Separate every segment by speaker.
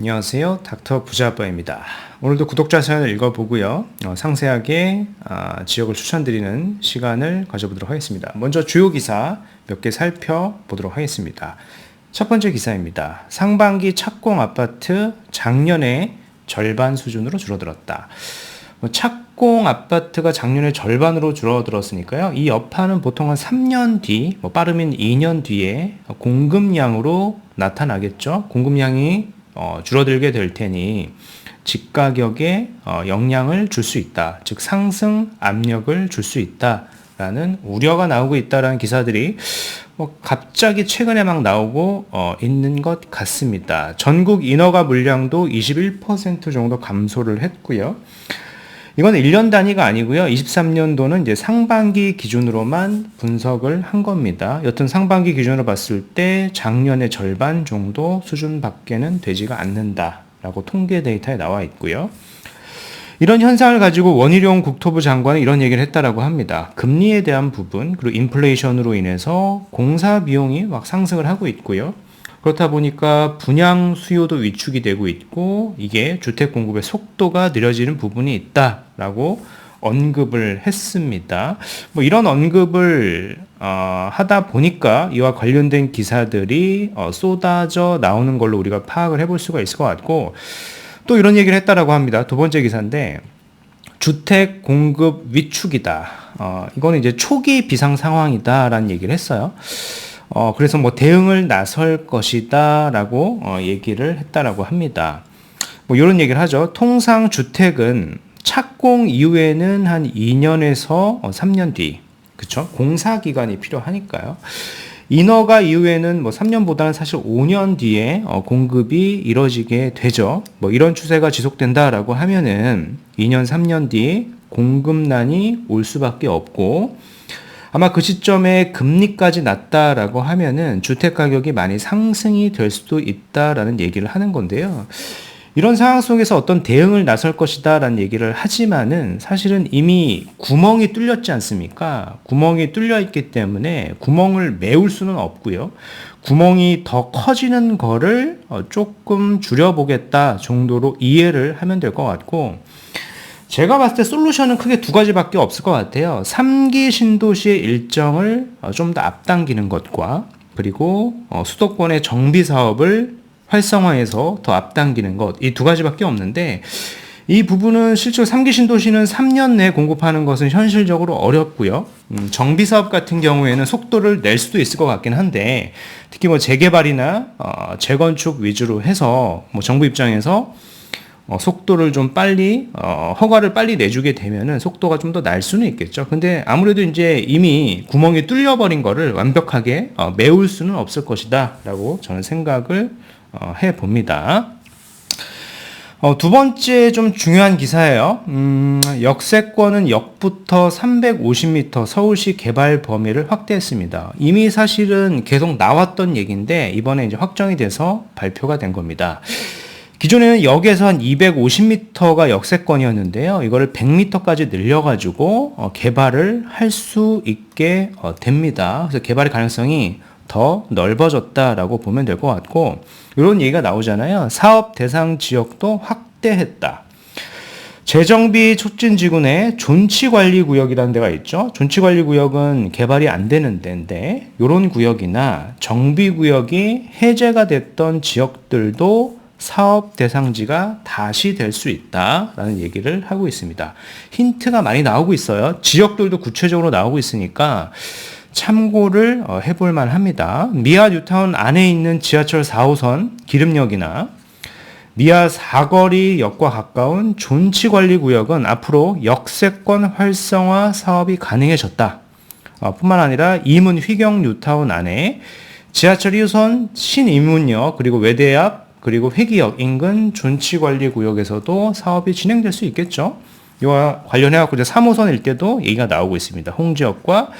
Speaker 1: 안녕하세요. 닥터 부자아빠입니다. 오늘도 구독자 사연을 읽어보고요. 어, 상세하게 아, 지역을 추천드리는 시간을 가져보도록 하겠습니다. 먼저 주요 기사 몇 개 살펴보도록 하겠습니다. 첫 번째 기사입니다. 상반기 착공 아파트 작년에 절반 수준으로 줄어들었다. 뭐 착공 아파트가 작년에 절반으로 줄어들었으니까요. 이 여파는 보통 한 3년 뒤, 뭐 빠르면 2년 뒤에 공급량으로 나타나겠죠. 공급량이 어, 줄어들게 될 테니 집 가격에 어, 영향을 줄 수 있다. 즉 상승 압력을 줄 수 있다 라는 우려가 나오고 있다라는 기사들이 뭐 갑자기 최근에 막 나오고 어, 있는 것 같습니다. 전국 인허가 물량도 21% 정도 감소를 했고요. 이건 1년 단위가 아니고요. 23년도는 이제 상반기 기준으로만 분석을 한 겁니다. 여튼 상반기 기준으로 봤을 때 작년의 절반 정도 수준밖에는 되지가 않는다라고 통계 데이터에 나와 있고요. 이런 현상을 가지고 원희룡 국토부 장관은 이런 얘기를 했다라고 합니다. 금리에 대한 부분 그리고 인플레이션으로 인해서 공사 비용이 막 상승을 하고 있고요. 그렇다 보니까 분양 수요도 위축이 되고 있고 이게 주택 공급의 속도가 느려지는 부분이 있다 라고 언급을 했습니다. 뭐 이런 언급을 어, 하다 보니까 이와 관련된 기사들이 어, 쏟아져 나오는 걸로 우리가 파악을 해볼 수가 있을 것 같고 또 이런 얘기를 했다라고 합니다. 두 번째 기사인데 주택 공급 위축이다. 어, 이거는 이제 초기 비상 상황이다라는 얘기를 했어요. 어, 그래서 뭐 대응을 나설 것이다라고 어, 얘기를 했다라고 합니다. 뭐 이런 얘기를 하죠. 통상 주택은 착공 이후에는 한 2년에서 3년 어, 뒤, 그쵸? 공사 기간이 필요하니까요. 인허가 이후에는 뭐 3년보다는 사실 5년 뒤에 어, 공급이 이뤄지게 되죠. 뭐 이런 추세가 지속된다라고 하면은 2년, 3년 뒤 공급난이 올 수밖에 없고 아마 그 시점에 금리까지 낮다라고 하면은 주택 가격이 많이 상승이 될 수도 있다라는 얘기를 하는 건데요. 이런 상황 속에서 어떤 대응을 나설 것이다 라는 얘기를 하지만은 사실은 이미 구멍이 뚫렸지 않습니까? 구멍이 뚫려 있기 때문에 구멍을 메울 수는 없고요. 구멍이 더 커지는 거를 어, 조금 줄여보겠다 정도로 이해를 하면 될 것 같고 제가 봤을 때 솔루션은 크게 두 가지밖에 없을 것 같아요. 3기 신도시의 일정을 어, 좀더 앞당기는 것과 그리고 어, 수도권의 정비 사업을 활성화해서 더 앞당기는 것. 이 두 가지밖에 없는데 이 부분은 실제로 3기 신도시는 3년 내에 공급하는 것은 현실적으로 어렵고요. 음, 정비 사업 같은 경우에는 속도를 낼 수도 있을 것 같긴 한데 특히 뭐 재개발이나 어, 재건축 위주로 해서 뭐 정부 입장에서 어, 속도를 좀 빨리 어, 허가를 빨리 내주게 되면은 속도가 좀 더 날 수는 있겠죠. 근데 아무래도 이제 이미 구멍이 뚫려 버린 거를 완벽하게 어, 메울 수는 없을 것이다라고 저는 생각을 어, 해 봅니다. 어, 두 번째 좀 중요한 기사예요. 음, 역세권은 역부터 350m 서울시 개발 범위를 확대했습니다. 이미 사실은 계속 나왔던 얘기인데 이번에 이제 확정이 돼서 발표가 된 겁니다. 기존에는 역에서 한 250m가 역세권이었는데요. 이거를 100m까지 늘려가지고 어, 개발을 할 수 있게 어, 됩니다. 그래서 개발의 가능성이 더 넓어졌다라고 보면 될 것 같고 이런 얘기가 나오잖아요. 사업 대상 지역도 확대했다. 재정비 촉진 지구 내 존치 관리 구역이라는 데가 있죠. 존치 관리 구역은 개발이 안 되는 데인데 이런 구역이나 정비 구역이 해제가 됐던 지역들도 사업 대상지가 다시 될 수 있다라는 얘기를 하고 있습니다. 힌트가 많이 나오고 있어요. 지역들도 구체적으로 나오고 있으니까 참고를 어, 해볼 만합니다. 미아 뉴타운 안에 있는 지하철 4호선 기름역이나 미아 사거리역과 가까운 존치관리구역은 앞으로 역세권 활성화 사업이 가능해졌다. 어, 뿐만 아니라 이문 휘경 뉴타운 안에 지하철 2호선 신이문역 그리고 외대 앞 그리고 회기역 인근 존치관리구역에서도 사업이 진행될 수 있겠죠. 이와 관련해갖고 이제 3호선 일대도 얘기가 나오고 있습니다. 홍지역과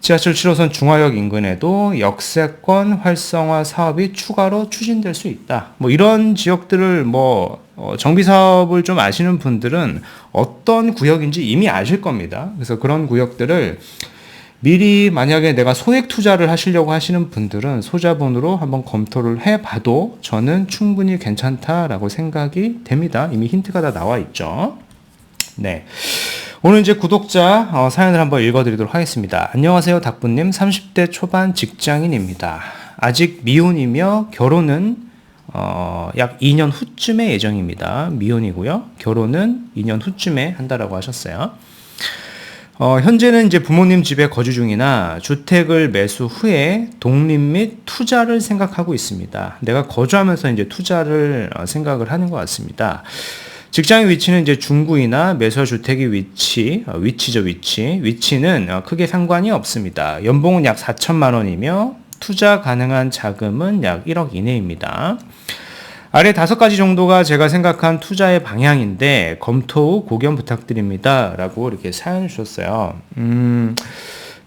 Speaker 1: 지하철 7호선 중화역 인근에도 역세권 활성화 사업이 추가로 추진될 수 있다. 뭐 이런 지역들을 뭐 어, 정비 사업을 좀 아시는 분들은 어떤 구역인지 이미 아실 겁니다. 그래서 그런 구역들을 미리 만약에 내가 소액 투자를 하시려고 하시는 분들은 소자본으로 한번 검토를 해봐도 저는 충분히 괜찮다라고 생각이 됩니다. 이미 힌트가 다 나와 있죠. 네. 오늘 이제 구독자 어, 사연을 한번 읽어드리도록 하겠습니다. 안녕하세요, 닥부님. 30대 초반 직장인입니다. 아직 미혼이며 결혼은 어, 약 2년 후쯤의 예정입니다. 미혼이고요. 결혼은 2년 후쯤에 한다라고 하셨어요. 어, 현재는 이제 부모님 집에 거주 중이나 주택을 매수 후에 독립 및 투자를 생각하고 있습니다. 내가 거주하면서 이제 투자를 어, 생각을 하는 것 같습니다. 직장의 위치는 이제 중구이나 매서 주택의 위치, 어, 위치죠, 위치. 위치는 어, 크게 상관이 없습니다. 연봉은 약 4천만 원이며 투자 가능한 자금은 약 1억 이내입니다. 아래 다섯 가지 정도가 제가 생각한 투자의 방향인데 검토 후 고견 부탁드립니다. 라고 이렇게 사연 주셨어요. 음,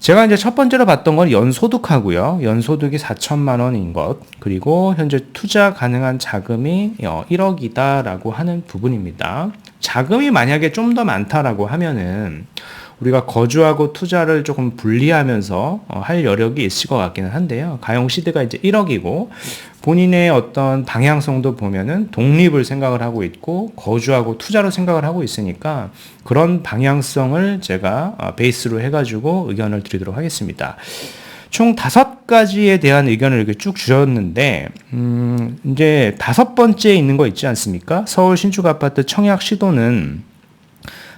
Speaker 1: 제가 이제 첫 번째로 봤던 건 연소득하고요. 연소득이 4천만 원인 것. 그리고 현재 투자 가능한 자금이 1억이다라고 어, 하는 부분입니다. 자금이 만약에 좀 더 많다라고 하면은 우리가 거주하고 투자를 조금 분리하면서 어, 할 여력이 있을 것 같기는 한데요. 가용 시드가 이제 1억이고 본인의 어떤 방향성도 보면은 독립을 생각을 하고 있고 거주하고 투자로 생각을 하고 있으니까 그런 방향성을 제가 어, 베이스로 해가지고 의견을 드리도록 하겠습니다. 총 다섯 가지에 대한 의견을 이렇게 쭉 주셨는데, 음, 이제 다섯 번째 있는 거 있지 않습니까? 서울 신축 아파트 청약 시도는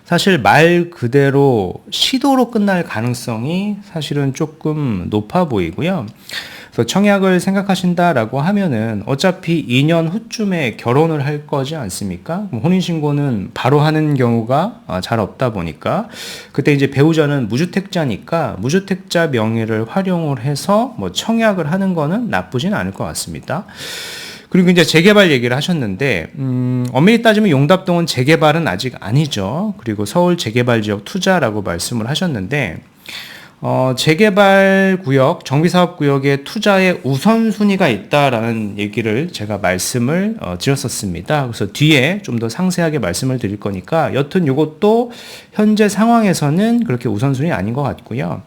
Speaker 1: 사실 말 그대로 시도로 끝날 가능성이 사실은 조금 높아 보이고요. 그래서 청약을 생각하신다라고 하면은 어차피 2년 후쯤에 결혼을 할 거지 않습니까? 혼인신고는 바로 하는 경우가 어, 잘 없다 보니까 그때 이제 배우자는 무주택자니까 무주택자 명의를 활용을 해서 뭐 청약을 하는 거는 나쁘진 않을 것 같습니다. 그리고 이제 재개발 얘기를 하셨는데 음, 엄밀히 따지면 용답동은 재개발은 아직 아니죠. 그리고 서울 재개발 지역 투자라고 말씀을 하셨는데 어, 재개발 구역, 정비사업 구역의 투자의 우선순위가 있다라는 얘기를 제가 말씀을 어, 드렸었습니다. 그래서 뒤에 좀 더 상세하게 말씀을 드릴 거니까 여튼 이것도 현재 상황에서는 그렇게 우선순위 아닌 것 같고요.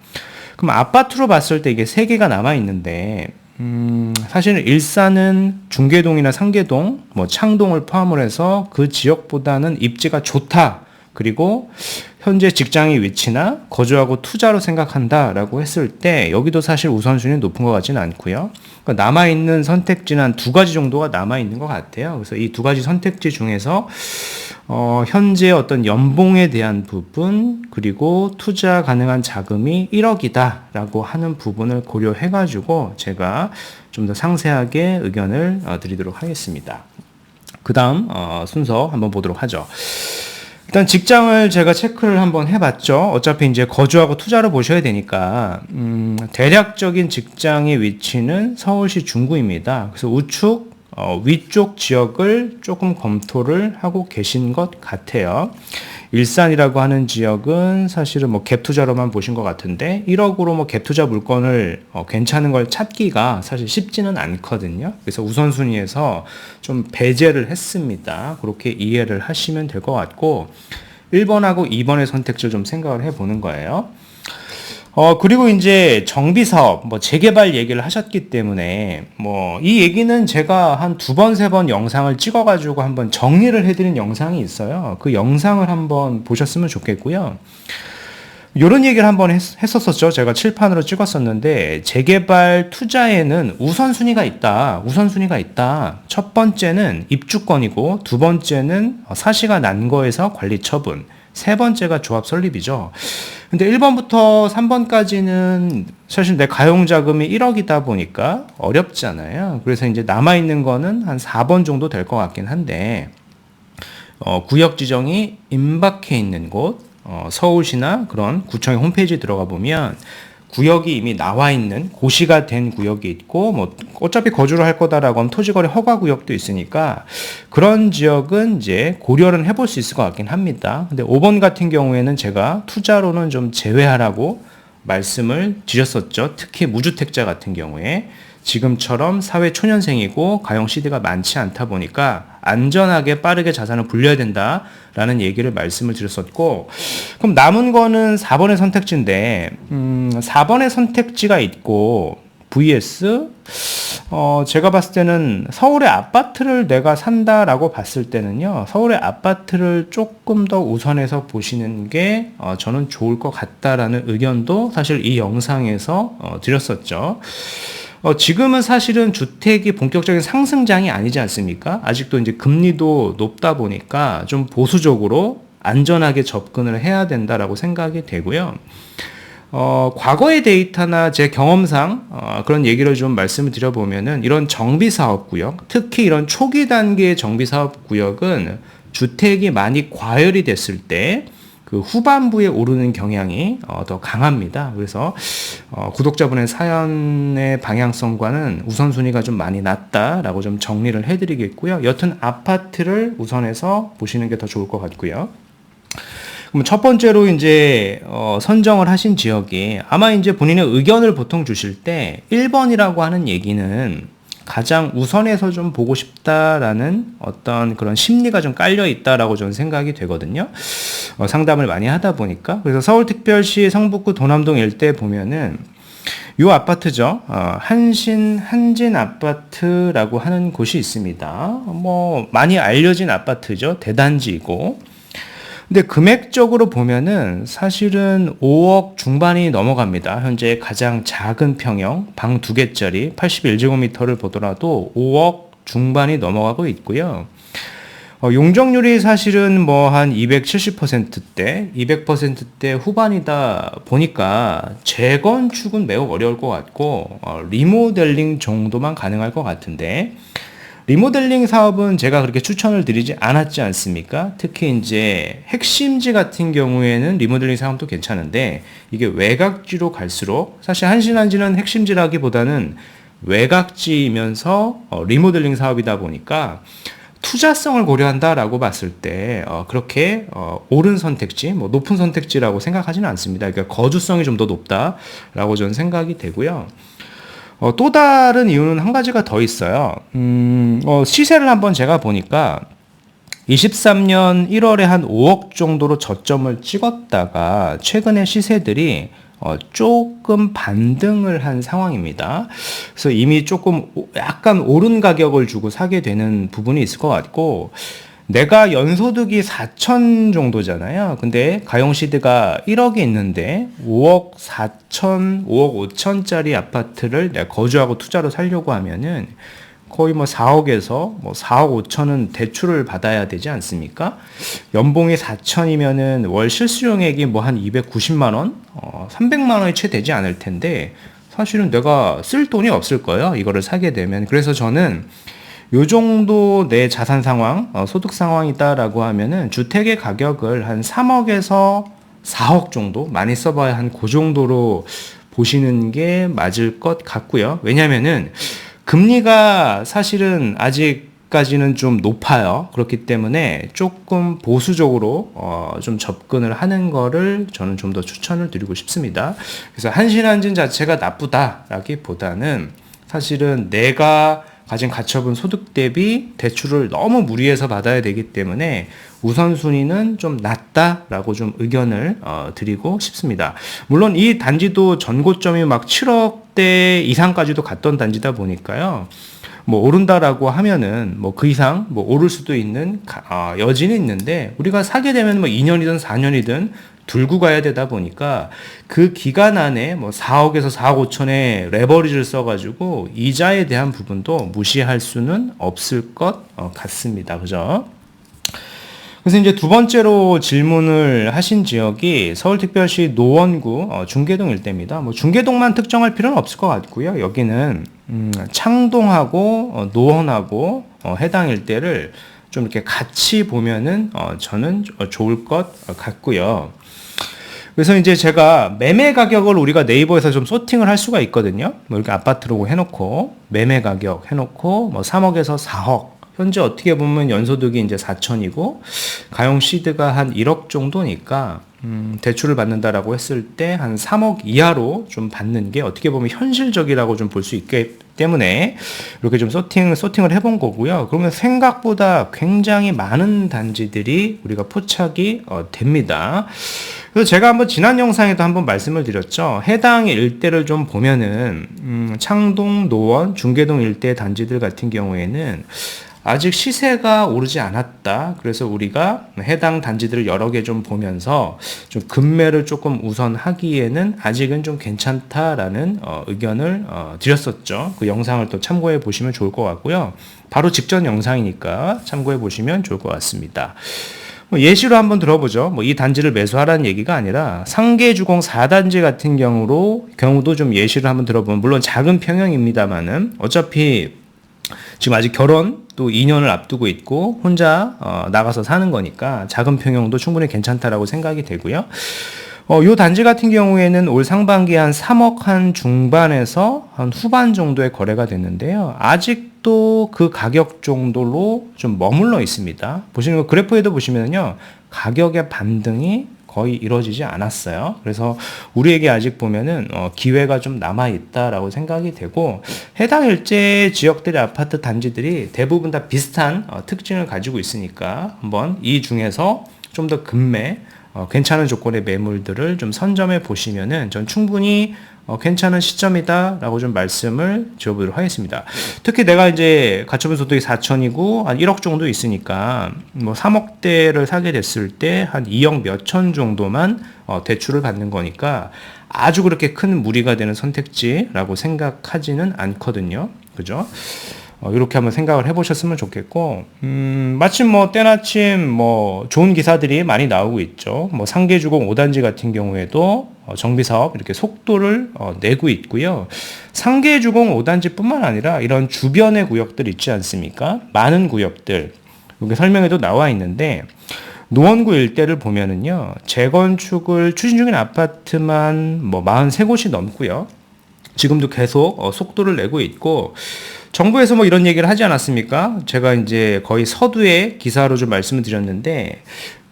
Speaker 1: 그럼 아파트로 봤을 때 이게 세 개가 남아 있는데 음, 사실은 일산은 중계동이나 상계동, 뭐 창동을 포함을 해서 그 지역보다는 입지가 좋다. 그리고 현재 직장의 위치나 거주하고 투자로 생각한다라고 했을 때 여기도 사실 우선순위 높은 것 같지는 않고요. 그러니까 남아 있는 선택지는 한 두 가지 정도가 남아 있는 것 같아요. 그래서 이 두 가지 선택지 중에서 어, 현재 어떤 연봉에 대한 부분 그리고 투자 가능한 자금이 1억이다라고 하는 부분을 고려해 가지고 제가 좀 더 상세하게 의견을 어, 드리도록 하겠습니다. 그 다음 어, 순서 한번 보도록 하죠. 일단 직장을 제가 체크를 한번 해봤죠. 어차피 이제 거주하고 투자를 보셔야 되니까 음, 대략적인 직장의 위치는 서울시 중구입니다. 그래서 우측 어, 위쪽 지역을 조금 검토를 하고 계신 것 같아요. 일산이라고 하는 지역은 사실은 뭐 갭 투자로만 보신 것 같은데 1억으로 뭐 갭 투자 물건을 어, 괜찮은 걸 찾기가 사실 쉽지는 않거든요. 그래서 우선순위에서 좀 배제를 했습니다. 그렇게 이해를 하시면 될 것 같고 1번하고 2번의 선택지를 좀 생각을 해 보는 거예요. 어, 그리고 이제 정비 사업, 뭐 재개발 얘기를 하셨기 때문에 뭐 이 얘기는 제가 한 두 번, 세 번 영상을 찍어가지고 한번 정리를 해드린 영상이 있어요. 그 영상을 한번 보셨으면 좋겠고요. 요런 얘기를 한번 했, 었었죠 제가 칠판으로 찍었었는데, 재개발 투자에는 우선순위가 있다. 우선순위가 있다. 첫 번째는 입주권이고, 두 번째는 사시가 난 거에서 관리 처분. 세 번째가 조합 설립이죠. 근데 1번부터 3번까지는 사실 내 가용 자금이 1억이다 보니까 어렵잖아요. 그래서 이제 남아 있는 거는 한 4번 정도 될 것 같긴 한데, 어, 구역 지정이 임박해 있는 곳, 어, 서울시나 그런 구청의 홈페이지 들어가 보면 구역이 이미 나와 있는 고시가 된 구역이 있고 뭐 어차피 거주를 할 거다라고 하면 토지거래 허가 구역도 있으니까 그런 지역은 이제 고려를 해볼 수 있을 것 같긴 합니다. 근데 5번 같은 경우에는 제가 투자로는 좀 제외하라고 말씀을 드렸었죠. 특히 무주택자 같은 경우에 지금처럼 사회 초년생이고 가용 시대가 많지 않다 보니까 안전하게 빠르게 자산을 불려야 된다라는 얘기를 말씀을 드렸었고 그럼 남은 거는 4번의 선택지인데 음, 4번의 선택지가 있고 vs 어, 제가 봤을 때는 서울의 아파트를 내가 산다라고 봤을 때는요, 서울의 아파트를 조금 더 우선해서 보시는 게 어, 저는 좋을 것 같다라는 의견도 사실 이 영상에서 어, 드렸었죠. 어, 지금은 사실은 주택이 본격적인 상승장이 아니지 않습니까? 아직도 이제 금리도 높다 보니까 좀 보수적으로 안전하게 접근을 해야 된다라고 생각이 되고요. 어, 과거의 데이터나 제 경험상 어, 그런 얘기를 좀 말씀을 드려보면은 이런 정비 사업 구역, 특히 이런 초기 단계의 정비 사업 구역은 주택이 많이 과열이 됐을 때 그 후반부에 오르는 경향이 어, 더 강합니다. 그래서 어, 구독자분의 사연의 방향성과는 우선순위가 좀 많이 낮다라고 좀 정리를 해드리겠고요. 여튼 아파트를 우선해서 보시는 게 더 좋을 것 같고요. 그럼 첫 번째로 이제 어, 선정을 하신 지역이 아마 이제 본인의 의견을 보통 주실 때 1번이라고 하는 얘기는 가장 우선해서 좀 보고 싶다라는 어떤 그런 심리가 좀 깔려 있다라고 저는 생각이 되거든요. 어, 상담을 많이 하다 보니까 그래서 서울특별시 성북구 도남동 일대 보면은 요 아파트죠. 어, 한신 한진 아파트라고 하는 곳이 있습니다. 뭐 많이 알려진 아파트죠. 대단지이고 근데 금액적으로 보면은 사실은 5억 중반이 넘어갑니다. 현재 가장 작은 평형 방 두 개짜리 81제곱미터를 보더라도 5억 중반이 넘어가고 있고요. 어, 용적률이 사실은 뭐 한 270%대, 200%대 후반이다 보니까 재건축은 매우 어려울 것 같고 어, 리모델링 정도만 가능할 것 같은데 리모델링 사업은 제가 그렇게 추천을 드리지 않았지 않습니까? 특히 이제 핵심지 같은 경우에는 리모델링 사업도 괜찮은데 이게 외곽지로 갈수록 사실 한신한지는 핵심지라기보다는 외곽지이면서 어, 리모델링 사업이다 보니까 투자성을 고려한다라고 봤을 때 어, 그렇게 어, 옳은 선택지, 뭐 높은 선택지라고 생각하지는 않습니다. 그러니까 거주성이 좀 더 높다라고 저는 생각이 되고요. 어, 또 다른 이유는 한 가지가 더 있어요. 음, 어, 시세를 한번 제가 보니까 23년 1월에 한 5억 정도로 저점을 찍었다가 최근에 시세들이 어, 조금 반등을 한 상황입니다. 그래서 이미 조금 약간 오른 가격을 주고 사게 되는 부분이 있을 것 같고, 내가 연소득이 4천 정도잖아요. 근데 가용시드가 1억이 있는데 5억 4천, 5억 5천짜리 아파트를 내가 거주하고 투자로 살려고 하면은 거의 뭐 4억에서 뭐 4억 5천은 대출을 받아야 되지 않습니까? 연봉이 4천이면은 월 실수용액이 뭐 한 290만 원, 어, 300만 원이 채 되지 않을 텐데 사실은 내가 쓸 돈이 없을 거예요. 이거를 사게 되면. 그래서 저는 요 정도 내 자산 상황, 어, 소득 상황이다라고 하면은 주택의 가격을 한 3억에서 4억 정도 많이 써봐야 한 그 정도로 보시는 게 맞을 것 같고요. 왜냐면은 금리가 사실은 아직까지는 좀 높아요. 그렇기 때문에 조금 보수적으로 어, 좀 접근을 하는 거를 저는 좀 더 추천을 드리고 싶습니다. 그래서 한신한진 자체가 나쁘다라기보다는 사실은 내가 가진 가처분 소득 대비 대출을 너무 무리해서 받아야 되기 때문에 우선순위는 좀 낮다라고 좀 의견을 어, 드리고 싶습니다. 물론 이 단지도 전고점이 막 7억대 이상까지도 갔던 단지다 보니까요. 뭐 오른다라고 하면은 뭐 그 이상 뭐 오를 수도 있는 가, 어, 여지는 있는데 우리가 사게 되면 뭐 2년이든 4년이든 들고 가야 되다 보니까 그 기간 안에 뭐 4억에서 4억 5천의 레버리지를 써가지고 이자에 대한 부분도 무시할 수는 없을 것 어, 같습니다. 그죠? 그래서 이제 두 번째로 질문을 하신 지역이 서울특별시 노원구 어, 중계동 일대입니다. 뭐 중계동만 특정할 필요는 없을 것 같고요. 여기는 음, 창동하고 어, 노원하고 어, 해당 일대를 좀 이렇게 같이 보면은 어, 저는 좋을 것 같고요. 그래서 이제 제가 매매 가격을 우리가 네이버에서 좀 소팅을 할 수가 있거든요. 뭐 이렇게 아파트로 해놓고 매매 가격 해놓고 뭐 3억에서 4억. 현재 어떻게 보면 연소득이 이제 4천이고 가용 시드가 한 1억 정도니까 음, 대출을 받는다라고 했을 때 한 3억 이하로 좀 받는 게 어떻게 보면 현실적이라고 좀 볼 수 있기 때문에 이렇게 좀 소팅, 소팅을 해본 거고요. 그러면 생각보다 굉장히 많은 단지들이 우리가 포착이 어, 됩니다. 그래서 제가 한번 지난 영상에도 한번 말씀을 드렸죠. 해당 일대를 좀 보면은, 음, 창동, 노원, 중계동 일대 단지들 같은 경우에는 아직 시세가 오르지 않았다. 그래서 우리가 해당 단지들을 여러 개 좀 보면서 좀 급매를 조금 우선하기에는 아직은 좀 괜찮다라는 어, 의견을 어, 드렸었죠. 그 영상을 또 참고해 보시면 좋을 것 같고요. 바로 직전 영상이니까 참고해 보시면 좋을 것 같습니다. 뭐 예시로 한번 들어보죠. 뭐 이 단지를 매수하라는 얘기가 아니라 상계주공 4단지 같은 경우로 경우도 좀 예시를 한번 들어보면 물론 작은 평형입니다만은 어차피 지금 아직 결혼 또 2년을 앞두고 있고 혼자 어, 나가서 사는 거니까 작은 평형도 충분히 괜찮다라고 생각이 되고요. 어, 요 단지 같은 경우에는 올 상반기 한 3억 한 중반에서 한 후반 정도의 거래가 됐는데요. 아직도 그 가격 정도로 좀 머물러 있습니다. 보시는 거 그래프에도 보시면요. 가격의 반등이 거의 이루어지지 않았어요. 그래서 우리에게 아직 보면은 어, 기회가 좀 남아 있다라고 생각이 되고 해당 일제 지역들의 아파트 단지들이 대부분 다 비슷한 어, 특징을 가지고 있으니까 한번 이 중에서 좀 더 급매 어, 괜찮은 조건의 매물들을 좀 선점해 보시면은 전 충분히 어, 괜찮은 시점이다라고 좀 말씀을 드려보도록 하겠습니다. 특히 내가 이제 가처분 소득이 4천이고 한 1억 정도 있으니까 뭐 3억대를 사게 됐을 때 한 2억 몇천 정도만 어, 대출을 받는 거니까 아주 그렇게 큰 무리가 되는 선택지라고 생각하지는 않거든요. 그죠? 어, 이렇게 한번 생각을 해보셨으면 좋겠고, 음, 마침 뭐 때마침 뭐 좋은 기사들이 많이 나오고 있죠. 뭐 상계주공 5단지 같은 경우에도 어, 정비 사업 이렇게 속도를 어, 내고 있고요. 상계주공 5단지뿐만 아니라 이런 주변의 구역들 있지 않습니까? 많은 구역들 여기 설명에도 나와 있는데 노원구 일대를 보면은요 재건축을 추진 중인 아파트만 뭐 43곳이 넘고요. 지금도 계속 어, 속도를 내고 있고 정부에서 뭐 이런 얘기를 하지 않았습니까? 제가 이제 거의 서두에 기사로 좀 말씀을 드렸는데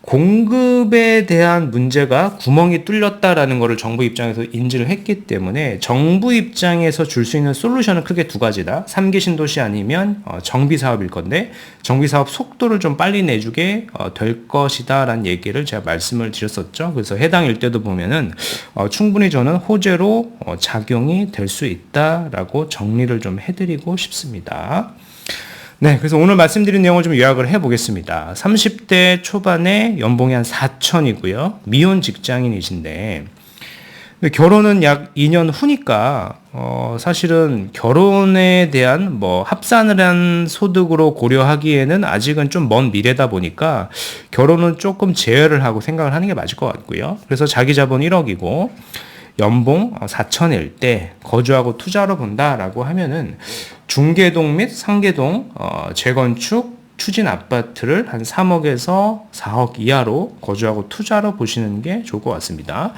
Speaker 1: 공급에 대한 문제가 구멍이 뚫렸다라는 것을 정부 입장에서 인지를 했기 때문에 정부 입장에서 줄 수 있는 솔루션은 크게 두 가지다. 3기 신도시 아니면 어, 정비 사업일 건데 정비 사업 속도를 좀 빨리 내주게 어, 될 것이다라는 얘기를 제가 말씀을 드렸었죠. 그래서 해당 일대도 보면은 어, 충분히 저는 호재로 어, 작용이 될 수 있다라고 정리를 좀 해드리고 싶습니다. 네, 그래서 오늘 말씀드린 내용을 좀 요약을 해보겠습니다. 30대 초반에 연봉이 한 4천이고요. 미혼 직장인이신데, 결혼은 약 2년 후니까, 어, 사실은 결혼에 대한 뭐 합산을 한 소득으로 고려하기에는 아직은 좀 먼 미래다 보니까 결혼은 조금 제외를 하고 생각을 하는 게 맞을 것 같고요. 그래서 자기 자본 1억이고, 연봉 4천일 때 거주하고 투자로 본다라고 하면은 중계동 및 상계동 어, 재건축 추진 아파트를 한 3억에서 4억 이하로 거주하고 투자로 보시는 게 좋을 것 같습니다.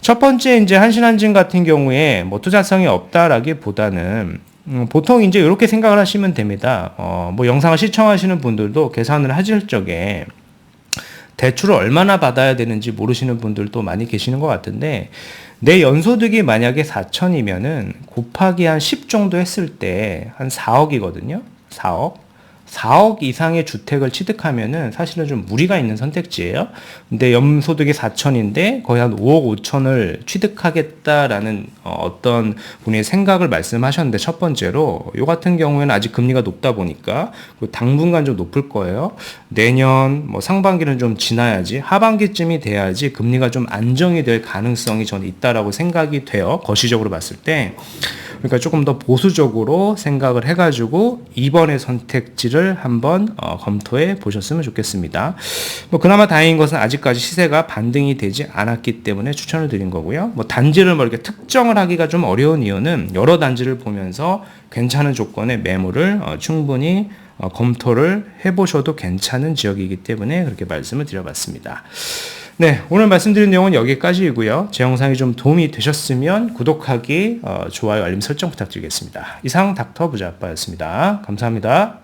Speaker 1: 첫 번째 이제 한신한진 같은 경우에 뭐 투자성이 없다라기보다는 음, 보통 이제 이렇게 생각을 하시면 됩니다. 어, 뭐 영상을 시청하시는 분들도 계산을 하실 적에 대출을 얼마나 받아야 되는지 모르시는 분들도 많이 계시는 것 같은데 내 연소득이 만약에 4천이면은 곱하기 한 10 정도 했을 때 한 4억이거든요. 4억. 4억 이상의 주택을 취득하면은 사실은 좀 무리가 있는 선택지예요. 근데 연소득이 4천인데 거의 한 5억 5천을 취득하겠다라는 어, 떤 분의 생각을 말씀하셨는데 첫 번째로 요 같은 경우에는 아직 금리가 높다 보니까 그 당분간 좀 높을 거예요. 내년 뭐 상반기는 좀 지나야지 하반기쯤이 돼야지 금리가 좀 안정이 될 가능성이 저는 있다라고 생각이 돼요. 거시적으로 봤을 때. 그러니까 조금 더 보수적으로 생각을 해가지고 이번의 선택지를 한번 어, 검토해 보셨으면 좋겠습니다. 뭐 그나마 다행인 것은 아직까지 시세가 반등이 되지 않았기 때문에 추천을 드린 거고요. 뭐 단지를 뭐 이렇게 특정을 하기가 좀 어려운 이유는 여러 단지를 보면서 괜찮은 조건의 매물을 어, 충분히 어, 검토를 해보셔도 괜찮은 지역이기 때문에 그렇게 말씀을 드려봤습니다. 네, 오늘 말씀드린 내용은 여기까지이고요. 제 영상이 좀 도움이 되셨으면 구독하기, 어, 좋아요, 알림 설정 부탁드리겠습니다. 이상 닥터 부자아빠였습니다. 감사합니다.